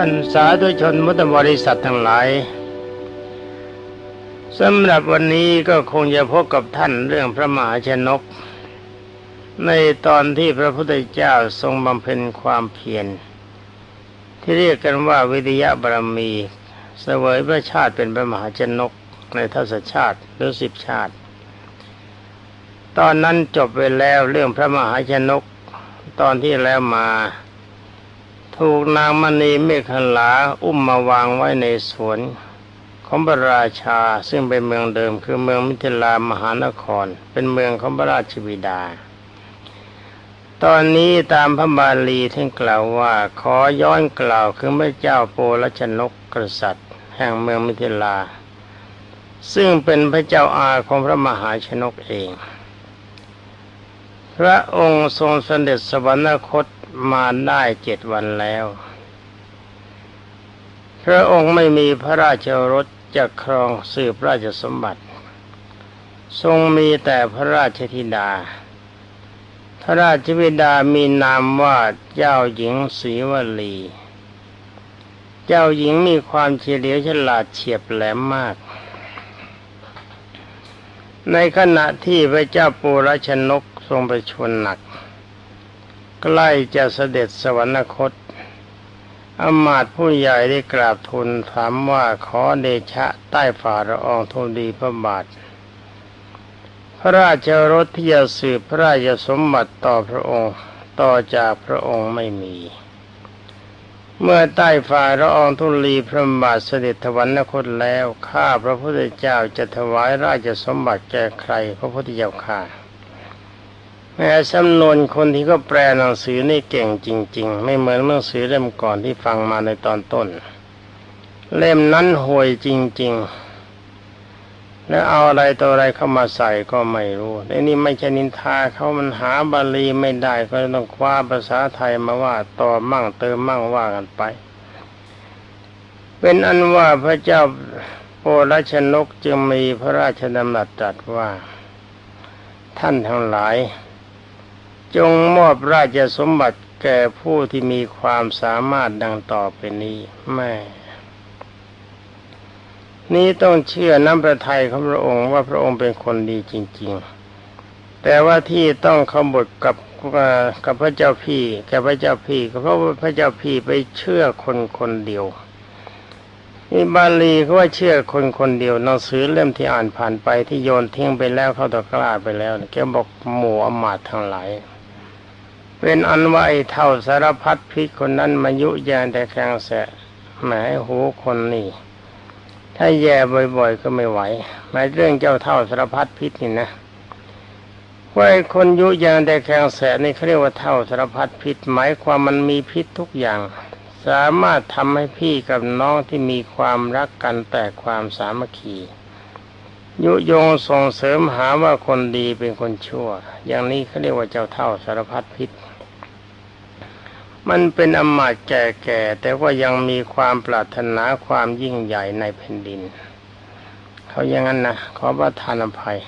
ท่านสาธุชนมุตบริษัททั้งหลายสำหรับวันนี้ก็คงจะพบกับท่านเรื่องพระมหาชนก ในตอนที่พระพุทธเจ้าทรงบำเพ็ญความเพียรที่เรียกกันว่าวิทยาบารมีเสวยพระชาติเป็นพระมหาชนกในทศชาติหรือสิบชาติ ตอนนั้นจบไปแล้วเรื่องพระมหาชนก ตอนที่แล้วมา ถูกนางมณีเมฆขลาอุ้มมาวางไว้ในสวนของพระราชาซึ่งเป็นเมืองเดิมคือเมืองมิถิลามหานคร เป็นเมืองของพระราชบิดา ตอนนี้ตามพระบาลีท่านกล่าวว่าขอย้อนกล่าวคือพระเจ้าโปลชนกกษัตริย์ แห่งเมืองมิถิลา ซึ่งเป็นพระเจ้าอาของพระมหาชนกเอง พระองค์ทรงเสด็จสวรรคต มาได้เจ็ดวันแล้ว พระองค์ไม่มีพระราชรถจะครองสืบราชสมบัติ ทรงมีแต่พระราชธิดา พระราชวิดามีนามว่าเจ้าหญิงศรีวลี เจ้าหญิงมีความเฉลียวฉลาดเฉียบแหลมมาก ในขณะที่พระเจ้าปูรชนกทรงประชวรหนัก ใกล้จะเสด็จสวรรคตอมาตย์ผู้ใหญ่ได้กราบทูลถามว่าขอเดชะใต้ฝ่าละอองทูลดีพระบาท พระราชรถที่จะสืบพระราชสมบัติต่อพระองค์ต่อจากพระองค์ไม่มี เมื่อใต้ฝ่าละอองธุลีพระบาทเสด็จถวันคตแล้วข้าพระพุทธเจ้าจะถวายราชสมบัติแก่ใครพระพุทธเจ้าข้า แม้สำนวนคนที่ก็แปลหนังสือนี่เก่งจริง ๆ ไม่เหมือนหนังสือเล่มก่อนที่ฟังมาในตอนต้น เล่มนั้นห่วยจริง ๆ แล้วเอาอะไรตัวอะไรเข้ามาใส่ก็ไม่รู้ไอ้นี่ไม่ใช่นินทาเขามันหาบาลีไม่ได้ก็ต้องคว้าภาษาไทยมาว่าต่อมั่งเติมมั่งว่ากันไป เป็นอันว่าพระเจ้าโปรชนกจึงมีพระราชดำรัสตรัสว่า ท่านทั้งหลาย จงมอบราชสมบัติแก่ผู้ที่มีความสามารถดังต่อไปนี้แม่ นี้ต้องเชื่อน้ำพระทัยของพระองค์ว่าพระองค์เป็นคนดีจริง ๆ แต่ว่าที่ต้องขบฏกับกับพระเจ้าพี่กับพระเจ้าพี่ก็เพราะว่าพระเจ้าพี่ไปเชื่อคนคนเดียวนี่บาลีเขาว่าเชื่อคนคนเดียวหนังสือเล่มที่อ่านผ่านไปที่โยนทิ้งไปแล้วเข้าตะกร้าไปแล้วแกบอกหมู่อมาตทั้งหลาย เป็นอันว่าไอ้เท่าสารพัดพิษคนนั้นมายุแยงแต่แข็งแสะแหมหูคนนี่ถ้าแย่บ่อยๆก็ไม่ไหวหมายเรื่องเจ้าเท่าสารพัดพิษนี่นะว่าไอ้คนยุยางแต่แข็งแสนี่เขาเรียกว่าเท่าสารพัดพิษ หมายความมันมีพิษทุกอย่าง สามารถทำให้พี่กับน้องที่มีความรักกันแต่ความสามัคคียุยงส่งเสริมหาว่าคนดีเป็นคนชั่ว อย่างนี้เขาเรียกว่าเจ้าเท่าสารพัดพิษ มันเป็นอมาตย์แก่ๆแต่ว่ายังมีความปรารถนาความยิ่งใหญ่ในแผ่นดิน เขาอย่างนั้นนะขอประทานอภัย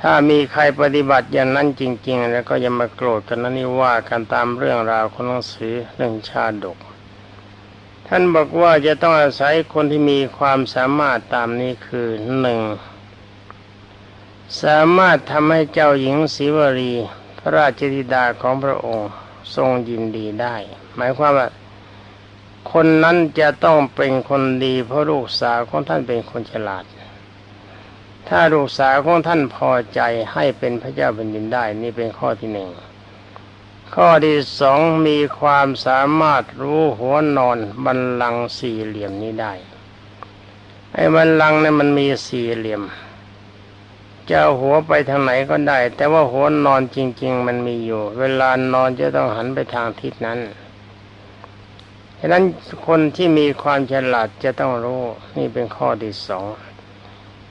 ถ้ามีใครปฏิบัติอย่างนั้นจริง ๆ แล้วก็อย่ามาโกรธกันนะนี่ว่ากันตามเรื่องราวของหนังสือเรื่องชาดก ท่านบอกว่าจะต้องอาศัยคนที่มีความสามารถตามนี้คือหนึ่งสามารถทำให้เจ้าหญิงศิวรี พระราชธิดาของพระองค์ ทรงยินดีได้ หมายความว่า คนนั้นจะต้องเป็นคนดีเพราะลูกสาวของท่านเป็นคนฉลาด ถ้าลูกสาวของท่านพอใจให้เป็นพระเจ้าแผ่นดินได้ นี่เป็นข้อที่หนึ่งข้อที่สองมีความสามารถรู้หัวนอนบันลังก์สี่เหลี่ยมนี้ได้ไอ้บันลังก์เนี่ยมันมีสี่เหลี่ยม จะเอาหัวไปทางไหนก็ได้ แต่ว่าหัวนอนจริง ๆ มันมีอยู่ เวลานอนจะต้องหันไปทางทิศนั้นฉะนั้นคนที่มีความฉลาดจะต้องรู้นี่เป็นข้อที่สอง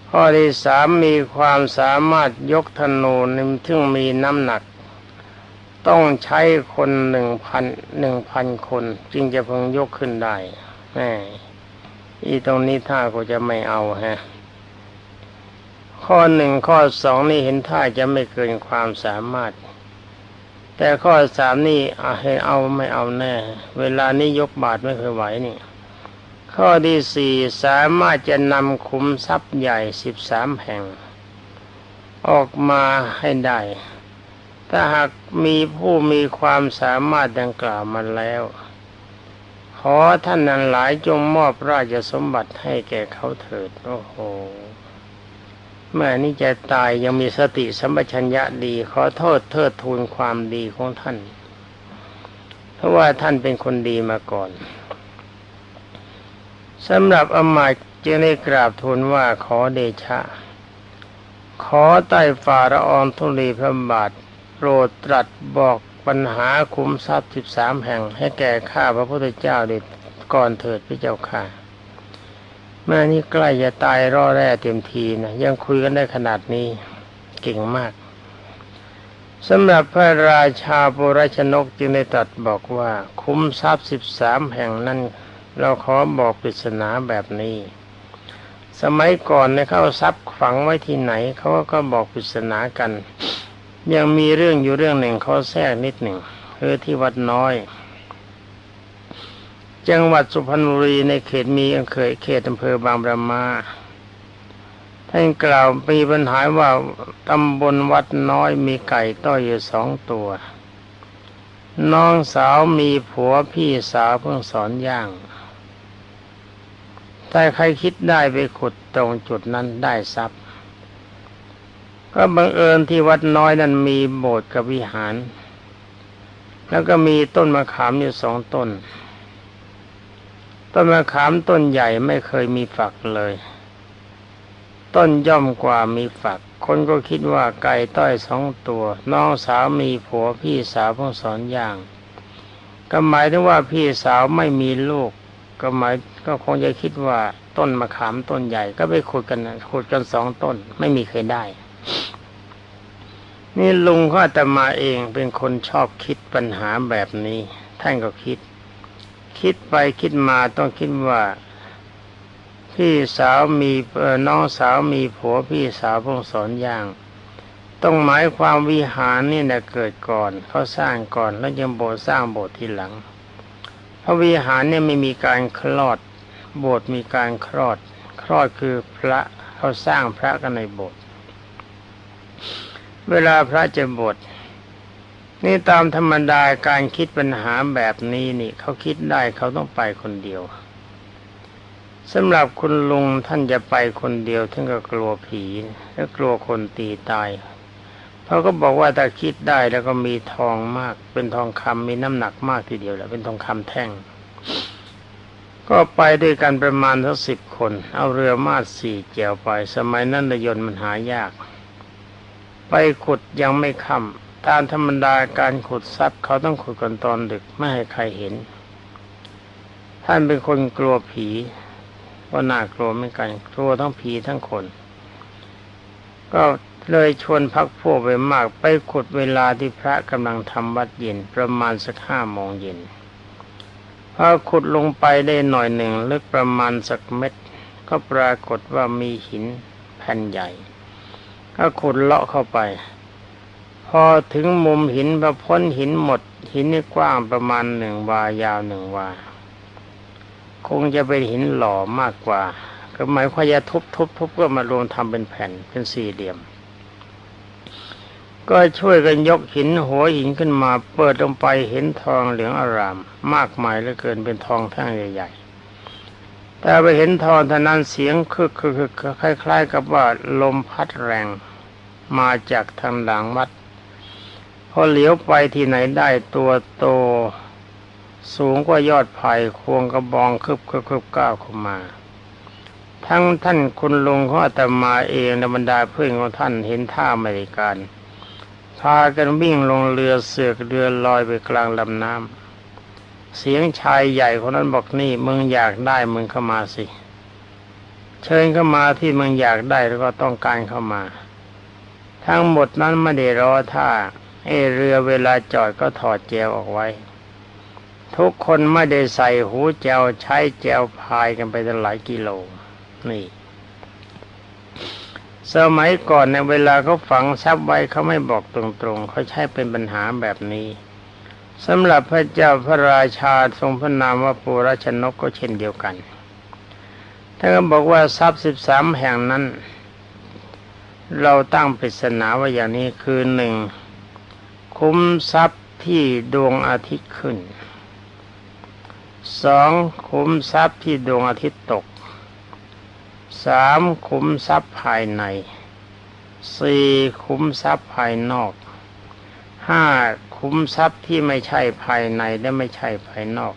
ข้อที่สามมีความสามารถยกธนูนิ่มซึ่งมีน้ำหนัก ต้องใช้คนหนึ่งพันหนึ่งพันคน จึงจะพิ่งยกขึ้นได้แม่อีตรงนี้ท่าก็จะไม่เอาฮะ ข้อหนึ่งข้อสองนี่เห็นท่าจะไม่เกินความสามารถ แต่ข้อสามนี่ให้เอาไม่เอาแน่ เวลานี้ยกบาทไม่เคยไหวนี่ ข้อที่สี่สามารถจะนำขุมทรัพย์ใหญ่สิบสามแห่ง ออกมาให้ได้ ถ้าหากมีผู้มีความสามารถดังกล่าวมาแล้ว ขอท่านนั้นหลายจงมอบราชสมบัติให้แก่เขาเถิด โอ้โห แม่นี่จะตายยังมีสติสัมปชัญญะดี ขอโทษเทิดทูนความดีของท่าน เพราะว่าท่านเป็นคนดีมาก่อนสำหรับอมาตย์จึงได้กราบทูลว่าขอเดชะ ขอใต้ฝ่าละอองธุลีพระบาทโปรดตรัสบอกปัญหาคุ้มทรัพย์สิบสามแห่งให้แก่ข้าพระพุทธเจ้าเด็ดก่อนเถิดพระเจ้าค่ะ แม่นี่ใกล้จะตายรอแร่เต็มทีนะยังคุยกันได้ขนาดนี้เก่งมากสำหรับพระราชาปุรชนกจึงได้ตรัสบอกว่าคุ้มทรัพย์สิบสามแห่งนั้น เราขอบอกปริศนาแบบนี้ สมัยก่อนเนี่ยเขาทรัพย์ฝังไว้ที่ไหนเขาก็บอกปริศนากัน ยังมีเรื่องอยู่เรื่องหนึ่งเขาแทรกนิดหนึ่งคือที่วัดน้อย จังหวัดสุพรรณบุรีในเขตมีอำเภอเขตอำเภอบางประมาท่านกล่าวมีปัญหาว่าตำบลวัดน้อยมีไก่ต้อยอยู่สองตัว น้องสาวมีผัวพี่สาวเพิ่งสอนย่างแต่ใครคิดได้ไปขุดตรงจุดนั้นได้ทรัพย์ ก็บังเอิญที่วัดน้อยนั้นมีโบสถ์กับวิหาร แล้วก็มีต้นมะขามอยู่สองต้น ต้นมะขามต้นใหญ่ไม่เคยมีฝักเลย ต้นย่อมกว่ามีฝัก คนก็คิดว่าไก่ต้อยสองตัว น้องสาวมีผัวพี่สาวเพิ่งสอนอย่าง ก็หมายถึงว่าพี่สาวไม่มีลูก ก็หมายก็คงจะคิดว่าต้นมะขามต้นใหญ่ก็ไปขุดกันขุดกันสองต้น ไม่มีใครได้ นี่ลุงก็อาตมาเองเป็นคนชอบคิดปัญหาแบบนี้ ท่านก็คิด คิดไปคิดมาต้องคิดว่า พี่สาวมีน้องสาวมีผัวพี่สาวพงสอนอย่าง ต้องหมายความวิหารนี่นะเกิดก่อนเขาสร้างก่อนแล้วยังโบสถ์สร้างโบสถ์ทีหลัง พระวิหารเนี่ยไม่มีการคลอด โบสถ์มีการคลอด คลอดคือพระเขาสร้างพระกันในโบสถ์เวลาพระจะบวช นี่ตามธรรมดาการคิดปัญหาแบบนี้นี่เขาคิดได้เขาต้องไปคนเดียวสำหรับคุณลุงท่านจะไปคนเดียวท่านก็กลัวผีและกลัวคนตีตายเขาก็บอกว่าถ้าคิดได้แล้วก็มีทองมาก เป็นทองคำมีน้ำหนักมากทีเดียวแหละเป็นทองคำแท่ง ก็ไปด้วยกันประมาณทั้งสิบคน เอาเรือมาดสี่เกี่ยวไป สมัยนั้นเรือยนต์มันหายาก ไปขุดยังไม่ค่ำ ตามธรรมดาการขุดทรัพย์เขาต้องขุดกันตอนดึกไม่ให้ใครเห็น ท่านเป็นคนกลัวผีก็น่ากลัวเหมือนกันกลัวทั้งผีทั้งคน ก็เลยชวนพักพวกไปมากไปขุดเวลาที่พระกำลังทำวัดเย็นประมาณสักห้าโมงเย็นพอขุดลงไปได้หน่อยหนึ่งลึกประมาณสักเม็ด ก็ปรากฏว่ามีหินแผ่นใหญ่ ก็ขุดเลาะเข้าไป พอถึงมุมหินพอพ้นหินหมด หินนี่กว้างประมาณหนึ่งวายาวหนึ่งวา คงจะเป็นหินหล่อมากกว่า ก็หมายความจะทุบทุบทุบก็มารวมทำเป็นแผ่นเป็นสี่เหลี่ยม ก็ช่วยกันยกหินหัวหินขึ้นมา เปิดลงไปเห็นทองเหลืองอาราม มากมายเหลือเกินเป็นทองแท่งใหญ่ๆแต่ไปเห็นทองท่านั้นเสียงคึกคึกคึกคล้าย ๆ กับว่าลมพัดแรงมาจากทางหลังวัด พอเหลียวไปที่ไหนได้ตัวโต สูงกว่ายอดไผ่ควงกระบองคืบคืบคืบก้าวเข้ามา ทั้งท่านคุณลุงของอาตมาเองและบรรดาเพื่อนของท่านเห็นท่าอเมริกันพากันวิ่งลงเรือเสือกเรือลอยไปกลางลำน้ำเสียงชายใหญ่คนนั้นบอกนี่มึงอยากได้มึงเข้ามาสิ เชิญเข้ามาที่มึงอยากได้แล้วก็ต้องการเข้ามา ทั้งหมดนั้นไม่ได้รอท่า เอเรือเวลาจอดก็ถอดแจวออกไว้ ทุกคนไม่ได้ใส่หูแจวใช้แจวพายกันไปตั้งหลายกิโล นี่ สมัยก่อนในเวลาเขาฝังทรัพย์ไว้เขาไม่บอกตรงๆ เขาใช้เป็นปัญหาแบบนี้สำหรับพระเจ้าพระราชาทรงพระนามว่าปุราชนกก็เช่นเดียวกันท่านก็บอกว่าทรัพย์สิบสามแห่งนั้น เราตั้งปริศนาว่าอย่างนี้คือหนึ่ง คุ้มทรัพย์ที่ดวงอาทิตย์ขึ้นสองคุ้มทรัพย์ที่ดวงอาทิตย์ตกสามคุ้มทรัพย์ภายในสี่คุ้มทรัพย์ภายนอกห้าคุ้มทรัพย์ที่ไม่ใช่ภายในและไม่ใช่ภายนอก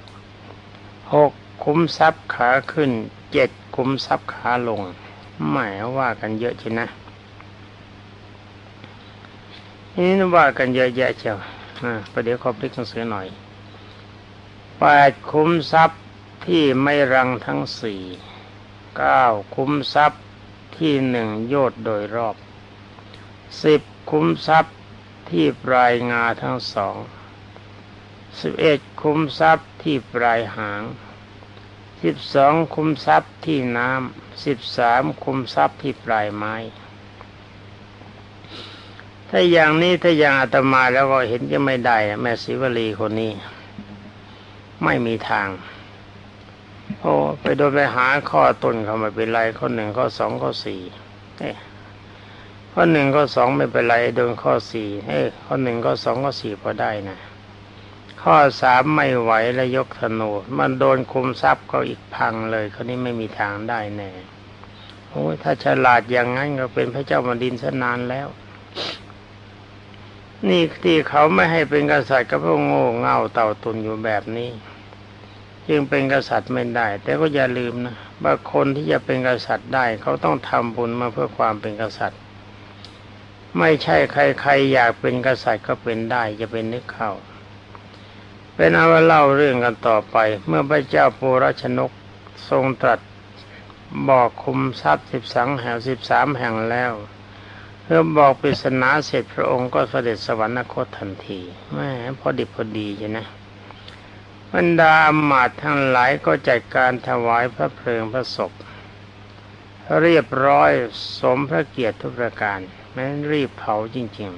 หกคุ้มทรัพย์ขาขึ้นเจ็ดคุ้มทรัพย์ขาลงหมายว่ากันเยอะใช่นะ นี่ว่ากันเยอะแยะเชียวประเดี๋ยวขอพลิกหนังสือหน่อยแปดคุ้มทรัพย์ที่ไม่รังทั้งสี่เก้าคุ้มทรัพย์ที่หนึ่งโยดโดยรอบสิบคุ้มทรัพย์ที่ปลายงาทั้งสองสิบเอ็ดคุ้มทรัพย์ที่ปลายหางสิบสองคุ้มทรัพย์ที่น้ำสิบสามคุ้มทรัพย์ที่ปลายไม้ ถ้าอย่างนี้ถ้าอย่างอาตมาแล้วก็เห็นจะไม่ได้แม่ศิวลีคนนี้ ไม่มีทาง โอ้ไปโดนไปหาข้อต้นเขาไม่เป็นไรข้อหนึ่งข้อสองข้อสี่เอข้อหนึ่งข้อสองไม่เป็นไรโดนข้อสี่เอ้ข้อหนึ่งข้อสองข้อสี่พอได้นะข้อสามไม่ไหวแล้วยกธนูมันโดนคุมทรัพย์ก็อีกพังเลยคนนี้ไม่มีทางได้แน่โอ้ยถ้าฉลาดอย่างนั้นก็เป็นพระเจ้าแผ่นดินซะนานแล้ว นี่ที่เขาไม่ให้เป็นกษัตริย์ก็เพราะโง่เง่าเต่าตุนอยู่แบบนี้ จึงเป็นกษัตริย์ไม่ได้ แต่ก็อย่าลืมนะว่าคนที่จะเป็นกษัตริย์ได้ เขาต้องทำบุญมาเพื่อความเป็นกษัตริย์ ไม่ใช่ใครๆอยากเป็นกษัตริย์ก็เป็นได้จะเป็นนึกเข้า เป็นเอาว่าเล่าเรื่องกันต่อไป เมื่อพระเจ้าปูรชนกทรงตรัสบอกคุมทรัพย์สิบสองแห่งสิบสามแห่งแล้ว เพื่อบอกปริศนาเสร็จพระองค์ก็เสด็จสวรรคตทันทีแม่พอดิบพอดีใช่ไหมบรรดาอมาตย์ทั้งหลายก็จัดการถวายพระเพลิงพระศพ เรียบร้อยสมพระเกียรติทุกประการแม้รีบเผาจริง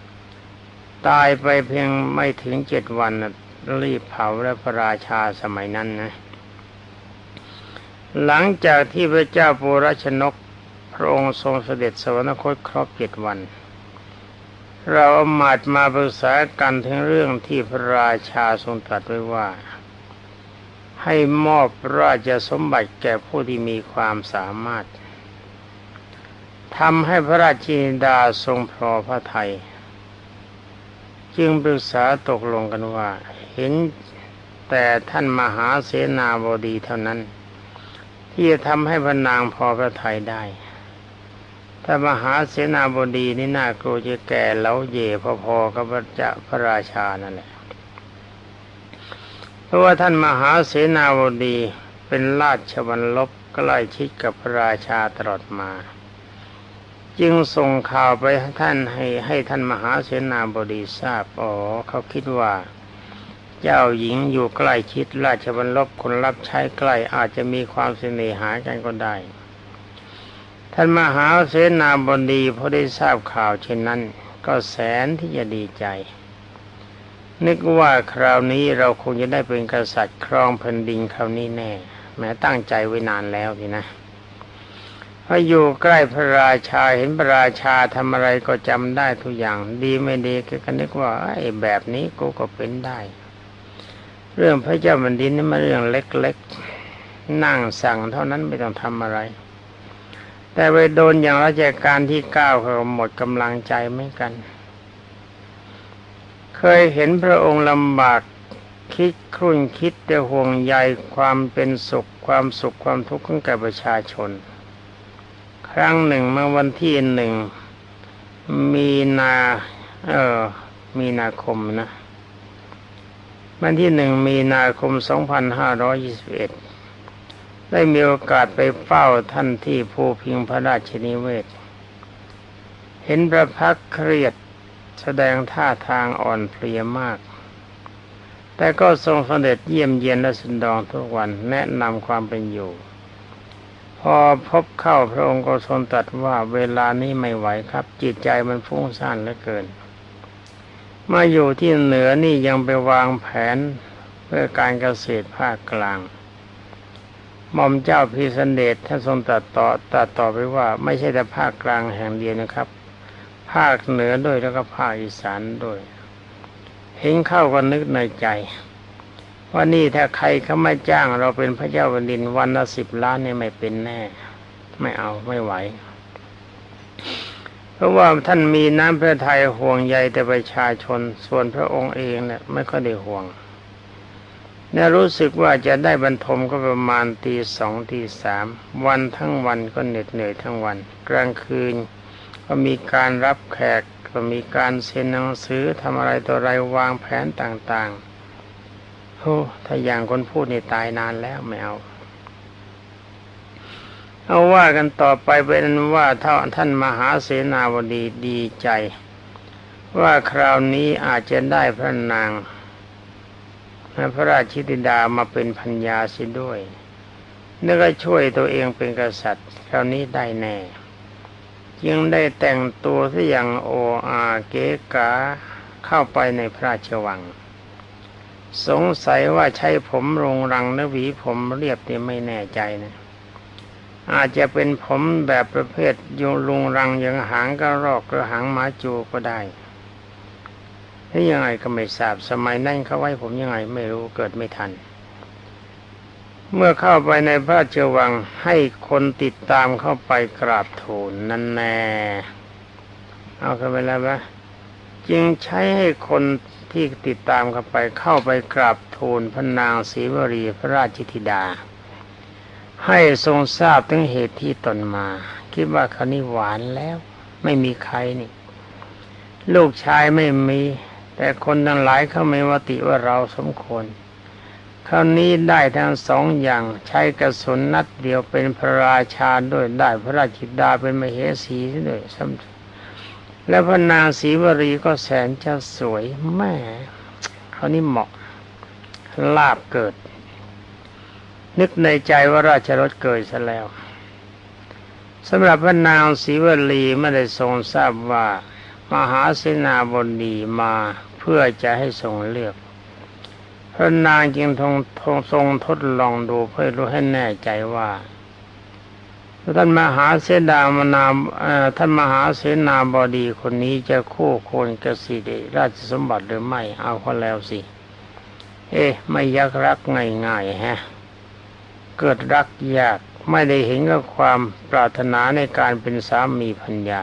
ๆ ตายไปเพียงไม่ถึงเจ็ดวันรีบเผาและพระราชาสมัยนั้นนะ หลังจากที่พระเจ้าปุรชนก พระองค์ทรงเสด็จสวรรคตครบเจ็ดวัน เราอามาดมาปรึกษากันถึงเรื่องที่พระราชาทรงตรัสไว้ว่า ให้มอบราชสมบัติแก่ผู้ที่มีความสามารถทำให้พระราชินดาทรงพอพระทัยจึงปรึกษาตกลงกันว่า เห็นแต่ท่านมหาเสนาบดีเท่านั้น ที่จะทำให้พระนางพอพระทัยได้ ถ้ามหาเสนาบดีนี่น่ากลัวจะแก่แล้วเย่พอๆกับพระเจ้าพระราชานั่นแหละเพราะว่าท่านมหาเสนาบดีเป็นราชวัลลบใกล้ชิดกับพระราชาตลอดมา จึงส่งข่าวไปท่านให้ให้ท่านมหาเสนาบดีทราบอ๋อเขาคิดว่า เจ้าหญิงอยู่ใกล้ชิดราชบัลลบคนรับใช้ใกล้อาจจะมีความเสน่หากันก็ได้ ท่านมหาเสนาบดีพอได้ทราบข่าวเช่นนั้น ก็แสนที่จะดีใจ นึกว่าคราวนี้เราคงจะได้เป็นกษัตริย์ครองแผ่นดินคราวนี้แน่ แม้ตั้งใจไว้นานแล้วทีนะพออยู่ใกล้พระราชาเห็นพระราชาทำอะไรก็จำได้ทุกอย่าง ดีไม่ดีก็นึกว่าไอ้แบบนี้กูก็เป็นได้ เรื่องพระเจ้าแผ่นดินนี่มันเรื่องเล็กๆนั่งสั่งเท่านั้นไม่ต้องทำอะไร แต่ไปโดนอย่างราชการที่เก้าเขาหมดกำลังใจเหมือนกัน เคยเห็นพระองค์ลำบากคิดครุ่นคิดแต่ห่วงใยความเป็นสุขความสุขความทุกข์ของแก่ประชาชน ครั้งหนึ่งเมื่อวันที่หนึ่งมีนาเออมีนาคมนะ วันที่หนึ่งมีนาคม2521 ได้มีโอกาสไปเฝ้าท่านที่ภูพิงพระราชนิเวศ เห็นพระพักตร์เครียดแสดงท่าทางอ่อนเพลียมาก แต่ก็ทรงเสด็จเยี่ยมเยียนและสันดองทุกวันแนะนำความเป็นอยู่ พอพบเข้าพระองค์ก็ทรงตรัสว่าเวลานี้ไม่ไหวครับ จิตใจมันฟุ้งซ่านเหลือเกิน มาอยู่ที่เหนือนี่ยังไปวางแผนเพื่อการเกษตรภาคกลาง หม่อมเจ้าพีสันเดชท่านทรงตรัสต่อตรัสต่อไปว่าไม่ใช่แต่ภาคกลางแห่งเดียวนะครับ ภาคเหนือด้วยแล้วก็ภาคอีสานด้วย เห็นเข้าก็นึกในใจว่านี่ถ้าใครเขาไม่จ้างเราเป็นพระเจ้าแผ่นดินวันละสิบล้านเนี่ยไม่เป็นแน่ ไม่เอาไม่ไหว เพราะว่าท่านมีน้ำพระทัยห่วงใยแต่ประชาชนส่วนพระองค์เองเนี่ยไม่ค่อยได้ห่วง นี่ยรู้สึกว่าจะได้บรรทมก็ประมาณตีสองตีสามวันทั้งวันก็เหน็ดเหนื่อยทั้งวัน กลางคืน ก็มีการรับแขกก็มีการเซ็นหนังสือทำอะไรตัวอะไรวางแผนต่างๆโอ้ถ้าอย่างคนพูดนี่ตายนานแล้วไม่เอาเอาว่ากันต่อไปเป็นว่าท่านท่านมหาเสนาบดีดีใจ ว่าคราวนี้อาจจะได้พระนาง พระราชิติดามาเป็นพัญญาสิด้วยนี่ก็ช่วยตัวเองเป็นกษัตริย์ คราวนี้ได้แน่จึงได้แต่งตัวที่อย่างโออาเกกาเข้าไปในพระราชวัง สงสัยว่าใช้ผมรงรังนวีผมเรียบนี่ไม่แน่ใจนะ อาจจะเป็นผมแบบประเภทยงลุงรังยังหางกระรอกหรือหางหมาจูก็ได้ ถ้ายังไงก็ไม่ทราบสมัยนั้นเขาไว้ผมยังไงไม่รู้เกิดไม่ทัน เมื่อเข้าไปในพระราชวังให้คนติดตามเข้าไปกราบทูลนั่นแน่เอาเข้าไปแล้วปะจึงใช้ให้คนที่ติดตามเข้าไปเข้าไปกราบทูลพระนางศรีวรีพระราชธิดา ให้ทรงทราบถึงเหตุที่ตนมา คิดว่าเขานี่หวานแล้ว ไม่มีใครนี่ ลูกชายไม่มี แต่คนทั้งหลายเขาไม่วติว่าเราสมควรคราวนี้ได้ทั้งสองอย่างใช้กระสุนนัดเดียวเป็นพระราชาด้วยได้พระราชิดาเป็นมเหสีด้วยและพระนางศรีวรีก็แสนจะสวยแม่เขานี่เหมาะลาบเกิด นึกในใจว่าราชรถเกิดซะแล้วสำหรับพระนางศรีวลีไม่ได้ทรงทราบว่า มหาเสนาบดีมา พื่อจะให้ทรงเลือกพระนางจึงทรงทรงทดลองดูเพื่อรู้ให้แน่ใจว่าท่านมหาเสดามนาท่านมหาเสนาบดีคนนี้จะคู่ควรกับสิเดราชสมบัติหรือไม่เอาเขาแล้วสิ เอ๊ะไม่ยักรักง่ายๆฮะเกิดรักยากไม่ได้เห็นกับความปรารถนาในการเป็นสามีพัญญา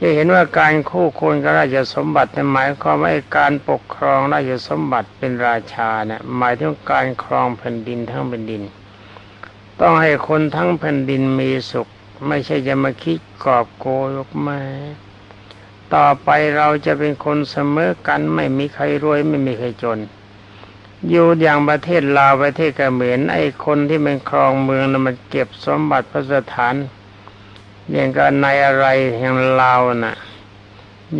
จะเห็นว่าการคู่ควรกับราชสมบัติหมายความว่าการปกครองราชสมบัติเป็นราชาเนี่ยหมายถึงการครองแผ่นดินทั้งแผ่นดิน ต้องให้คนทั้งแผ่นดินมีสุข ไม่ใช่จะมาคิดกอบโกยกมาต่อไปเราจะเป็นคนเสมอกันไม่มีใครรวยไม่มีใครจน อยู่อย่างประเทศลาวประเทศเขมรไอ้คนที่เป็นครองเมืองนะมันเก็บสมบัติพระสถาน อย่างกันในอะไรแห่างเรานะ่ะ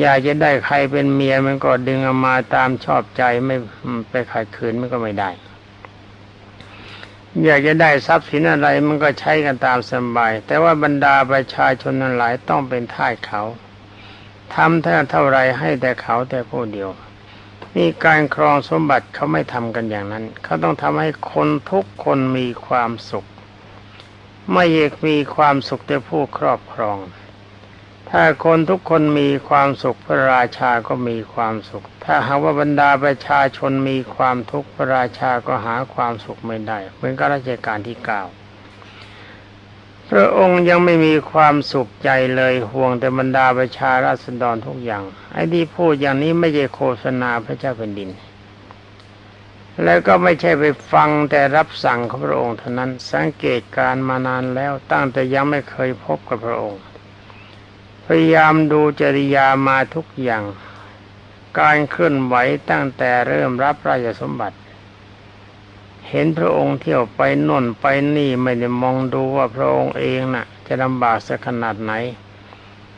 อยากจะได้ใครเป็นเมียมันก็ดึงออกมาตามชอบใจไม่ไปขัดขืนมันก็ไม่ได้ อยากจะได้ทรัพย์สินอะไรมันก็ใช้กันตามสบาย แต่ว่าบรรดาประชาชนนั้นหลายต้องเป็นทาสเขาทำเท่าเท่าไรให้แต่เขาแต่ผู้เดียวนี่การครองสมบัติเขาไม่ทำกันอย่างนั้น เขาต้องทำให้คนทุกคนมีความสุข ไม่เอกมีความสุขแต่ผู้ครอบครอง ถ้าคนทุกคนมีความสุขพระราชาก็มีความสุข ถ้าหากว่าบรรดาประชาชนมีความทุกข์พระราชาก็หาความสุขไม่ได้เหมือนกับราชการที่เก้าพระองค์ยังไม่มีความสุขใจเลยห่วงแต่บรรดาประชาราษฎรทุกอย่าง ไอ้ที่พูดอย่างนี้ไม่ใช่โฆษณาพระเจ้าแผ่นดิน แล้วก็ไม่ใช่ไปฟังแต่รับสั่งของพระองค์เท่านั้นสังเกตการมานานแล้วตั้งแต่ยังไม่เคยพบกับพระองค์ พยายามดูจริยามาทุกอย่าง การเคลื่อนไหวตั้งแต่เริ่มรับราชสมบัติ เห็นพระองค์เที่ยวไปน่นไปนี่ไม่ได้มองดูว่าพระองค์เองน่ะ จะลำบากสักขนาดไหน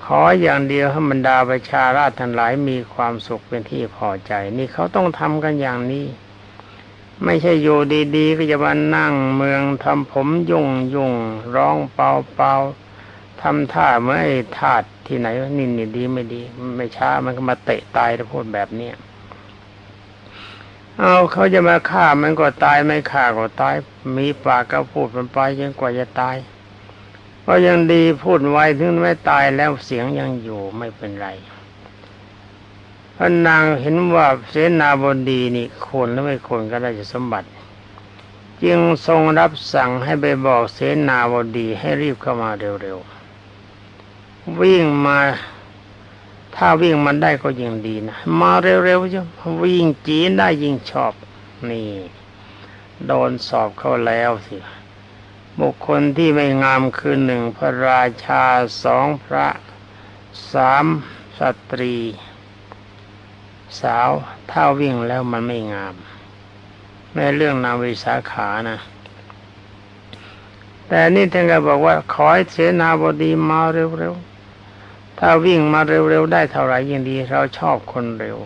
ขออย่างเดียวให้บรรดาประชาราชทั้งหลายมีความสุขเป็นที่พอใจ นี่เขาต้องทำกันอย่างนี้ ไม่ใช่อยู่ดีๆ ก็จะมานั่งเมืองทำผมยุ่งยุ่งร้องเปล่าเปล่าทำท่าเมื่อทาสที่ไหนวะนี่นี่ดีไม่ดี ไม่ช้ามันก็มาเตะตายถ้าพูดแบบเนี้ยเอาเขาจะมาฆ่ามันก็ตายไม่ฆ่าก็ตาย มีปากก็พูดมันไปจนกว่าจะตายก็ยังดีพูดไว้ถึงไม่ตายแล้วเสียงยังอยู่ไม่เป็นไร พระนางเห็นว่าเสนาบดีนี่ควรหรือไม่ควรก็ได้จะสมบัติ จึงทรงรับสั่งให้ไปบอกเสนาบดีให้รีบเข้ามาเร็วๆวิ่งมา ถ้าวิ่งมันได้ก็ยิ่งดีนะมาเร็วๆจ้ะวิ่งจีนได้ยิ่งชอบนี่ โดนสอบเข้าแล้วสิบุคคลที่ไม่งามคือหนึ่งพระราชาสองพระสามสตรี สาวถ้าวิ่งแล้วมันไม่งามในเรื่องนาวิสาขานะ แต่นี่ท่านก็บอกว่าขอให้เสนาบดีมาเร็วๆ ถ้าวิ่งมาเร็วๆ ได้เท่าไหร่ยิ่งดี เราชอบคนเร็ว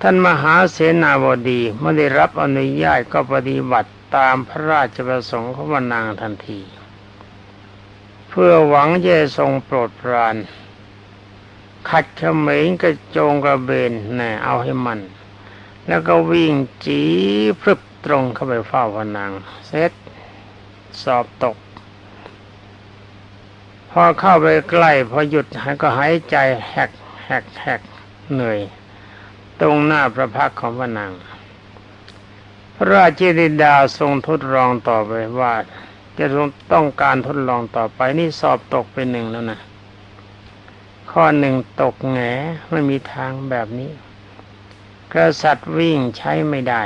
ท่านมหาเสนาบดีเมื่อได้รับอนุญาตก็ปฏิบัติตามพระราชประสงค์ของนางทันที เพื่อหวังจะทรงโปรดปราน ขัดเขมงกระโจงกระเบนน่เอาให้มัน แล้วก็วิ่งจีพรึบตรงเข้าไปเฝ้าพนางเสร็จสอบตก พอเข้าไปใกล้พอหยุดก็หายใจแหกแหกแหกเหนื่อย ตรงหน้าพระพักของพระนางพระราชธิดาทรงทดลองต่อไปว่า จะต้องการทดลองต่อไปนี่สอบตกไปหนึ่งแล้วนะ ข้อหนึ่งตกแหงไม่มีทางแบบนี้ กษัตริย์วิ่งใช้ไม่ได้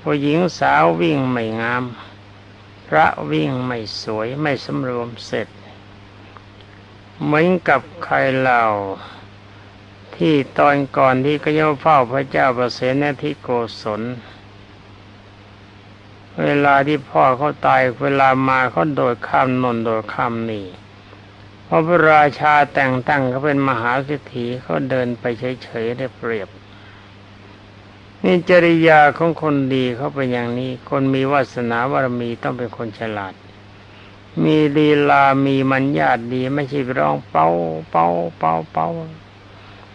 ผู้หญิงสาววิ่งไม่งาม พระวิ่งไม่สวยไม่สำรวมเสร็จ เหมือนกับใครเล่าที่ตอนก่อนที่ก็ย่อเฝ้าพระเจ้าประเสนทิโกศล เวลาที่พ่อเขาตายเวลามาเขาโดดข้ามนนโดดข้ามนี่ พอพระราชาแต่งตั้งเขาเป็นมหาเศรษฐีเขาเดินไปเฉยๆได้เปรียบ นี่จริยาของคนดีเขาเป็นอย่างนี้ คนมีวาสนาบารมีต้องเป็นคนฉลาด มีลีลามีมัญญาตดีไม่ใช่ร้องเป้าเป้าเป้าเป้า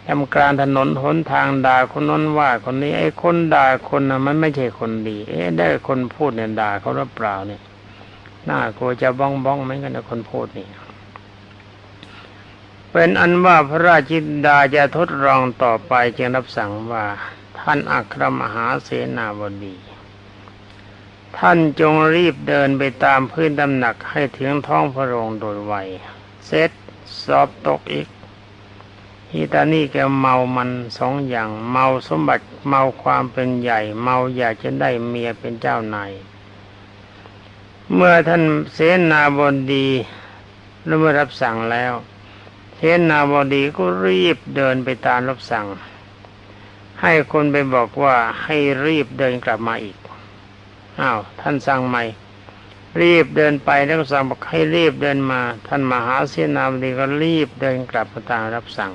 ทำกลารถนนหนทางด่าคนนั้นว่าคนนี้ไอ้คนด่าคนนะมันไม่ใช่คนดี เอ๊ะได้คนพูดเนี่ยด่าเขาหรือเปล่าเนี่ยน่ากลัวจะบ้องบ้องเหมือนกันนะคนพูดนี่ เป็นอันว่าพระราชินดาจะทดลองต่อไปจึงรับสั่งว่าท่านอัครมหาเสนาบดีท่านจงรีบเดินไปตามพื้นตำหนักให้ถึงท้องพระโรงโดยไวเสร็จสอบตกอีกฮีตานี่แกเมามันสองอย่าง เมาสมบัติเมาความเป็นใหญ่ เมาอยากจะได้เมียเป็นเจ้านายเมื่อท่านเสนาบดีแล้เมื่อรับสั่งแล้ว เสนาบดีก็รีบเดินไปตามรับสั่ง ให้คนไปบอกว่าให้รีบเดินกลับมาอีกอ้าวท่านสั่งใหม่ รีบเดินไปแล้วก็สั่งบอกให้รีบเดินมา ท่านมหาเสนาบดีก็รีบเดินกลับมาตามรับสั่ง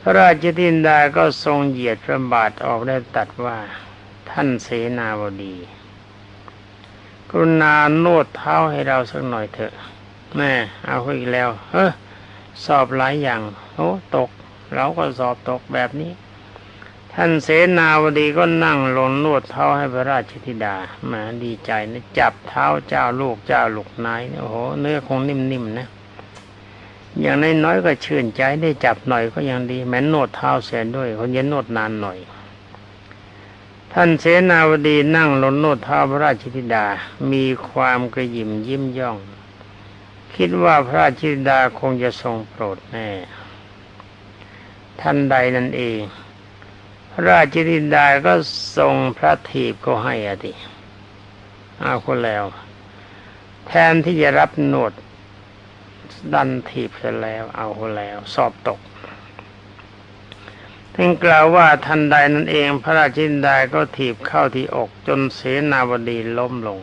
พระราชทินดาก็ทรงเหยียดพระบาทออกได้ตัดว่า ท่านเสนาบดีกรุณานวดเท้าให้เราสักหน่อยเถอะแม่เอาอีกแล้ว เฮ้อ สอบหลายอย่างโอ้ตก เราก็สอบตกแบบนี้ ท่านเสนาวดีก็นั่งลงนวดเท้าให้พระราชธิดาหมาดีใจนะจับเท้าเจ้าลูกเจ้าลูกนายโอ้โหเนื้อคงนิ่มๆนะอย่างน้อยๆก็ชื่นใจได้จับหน่อยก็ยังดีแม้นวดเท้าเสียด้วยคนเย็นนวดนานหน่อย ท่านเสนาวดีนั่งลงนวดเท้าพระราชธิดา มีความกระยิมยิ้มย่อง คิดว่าพระราชธิดาคงจะทรงโปรดแน่ท่านใดนั่นเอง พระราชธิดาก็ทรงพระถีบก็ให้อติเอาคนแล้ว แทนที่จะรับโนวดดันถีบเสร็จแล้ว เอาคนแล้ว สอบตกถึงกล่าวว่าทันใดนั่นเอง พระราชธิดาก็ถีบเข้าที่อกจนเสนาบดีล้มลง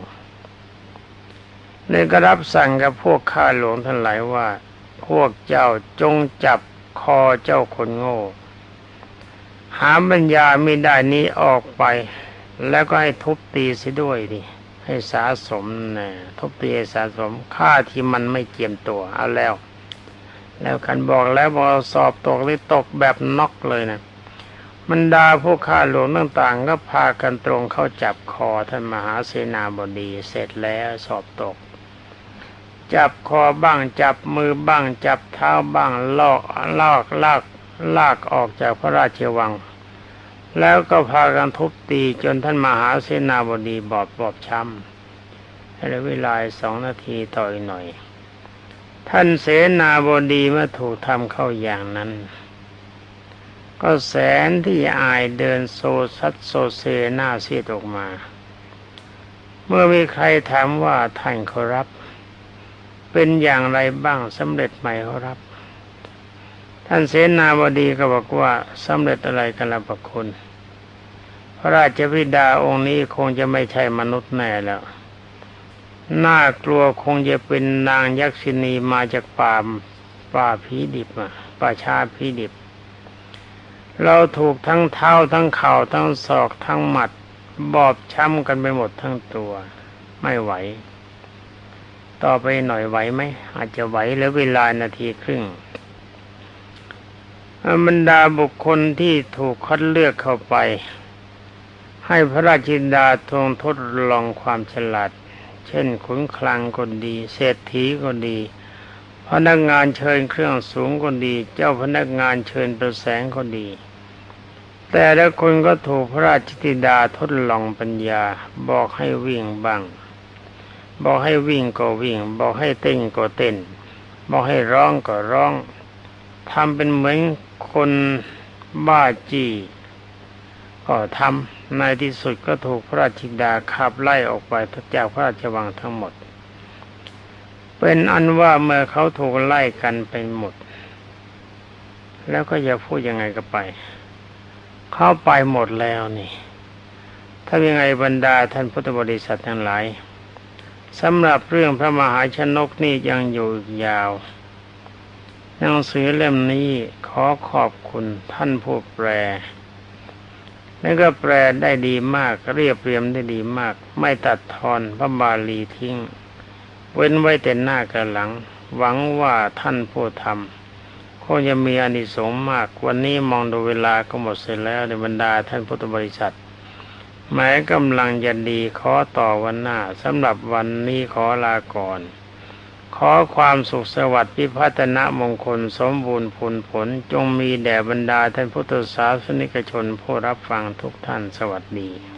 เลยก็รับสั่งกับพวกข้าหลวงทั้งหลายว่า พวกเจ้าจงจับคอเจ้าคนโง่ หาปัญญาไม่ได้นี้ออกไป แล้วก็ให้ทุบตีเสิด้วยดิให้สาสมนะทุบตีให้สาสมค่าที่มันไม่เจียมตัวเอาแล้ว แล้วกันบอกแล้วบอกสอบตกหรือตกแบบน็อกเลยนะมันดาผู้ฆ่าหลวงต่างๆ ก็พากันตรงเข้าจับคอท่านมหาเสนาบดีเสร็จแล้วสอบตก จับคอบ้างจับมือบ้าง จับเท้าบ้างลอกลากลากลากออกจากพระราชวัง แล้วก็พากันทุบตีจนท่านมหาเสนาบดีบอบบอบช้ำให้เวลาสองนาทีต่ออีกหน่อย ท่านเสนาบดีเมื่อถูกทำเข้าอย่างนั้น ก็แสนที่อายเดินโซซัดโซเซหน้าซีดออกมา เมื่อมีใครถามว่าท่านเขารับ เป็นอย่างไรบ้างสำเร็จไหมเขารับ ท่านเสนาบดีก็บอกว่าสำเร็จอะไรกันละประคุณพระราชบิดาองค์นี้คงจะไม่ใช่มนุษย์แน่แล้ว น่ากลัวคงจะเป็นนางยักษินีมาจากป่าป่าผีดิบมาป่าชาผีดิบ เราถูกทั้งเท้าทั้งเข่าทั้งศอกทั้งหมัด บอบช้ำกันไปหมดทั้งตัว ไม่ไหว ต่อไปหน่อยไหวไหมอาจจะไหวแล้วเวลานาทีครึ่งบรรดาบุคคลที่ถูกคัดเลือกเข้าไป ให้พระราชินดาทรงทดลองความฉลาด เช่นขุนคลังก็ดี เศรษฐีก็ดีพนักงานเชิญเครื่องสูงก็ดี เจ้าพนักงานเชิญประแสงก็ดี แต่ละคนก็ถูกพระราชธิดาทดลองปัญญาบอกให้วิ่งบ้าง บอกให้วิ่งก็วิ่ง บอกให้เต้นก็เต้น บอกให้ร้องก็ร้องทำเป็นเหมือนคนบ้าจี้ก็ทำในที่สุดก็ถูกพระราชิดาขับไล่ออกไปจากพระราชวังทั้งหมด เป็นอันว่าเมื่อเขาถูกไล่กันไปหมด แล้วก็อย่าพูดยังไงก็ไป เข้าไปหมดแล้วนี่ ถ้ายังไงบรรดาท่านพุทธบริษัททั้งหลาย สำหรับเรื่องพระมหาชนกนี่ยังอยู่อีกยาว หนังสือเล่มนี้ขอขอบคุณท่านผู้แปลและก็แปลได้ดีมากเรียบเรียมได้ดีมาก ไม่ตัดทอนพระบาลีทิ้ง เว้นไว้แต่หน้ากับหลัง หวังว่าท่านผู้ทำคงจะมีอานิสงส์มาก วันนี้มองดูเวลาก็หมดเสร็จแล้วในบรรดาท่านพุทธบริษัท แม้กำลังจะดีขอต่อวันหน้าสำหรับวันนี้ขอลาก่อน ขอความสุขสวัสดิ์พิพัฒนมงคลสมบูรณ์ผลผล จงมีแด่บรรดาท่านพุทธศาสนิกชนผู้รับฟังทุกท่านสวัสดี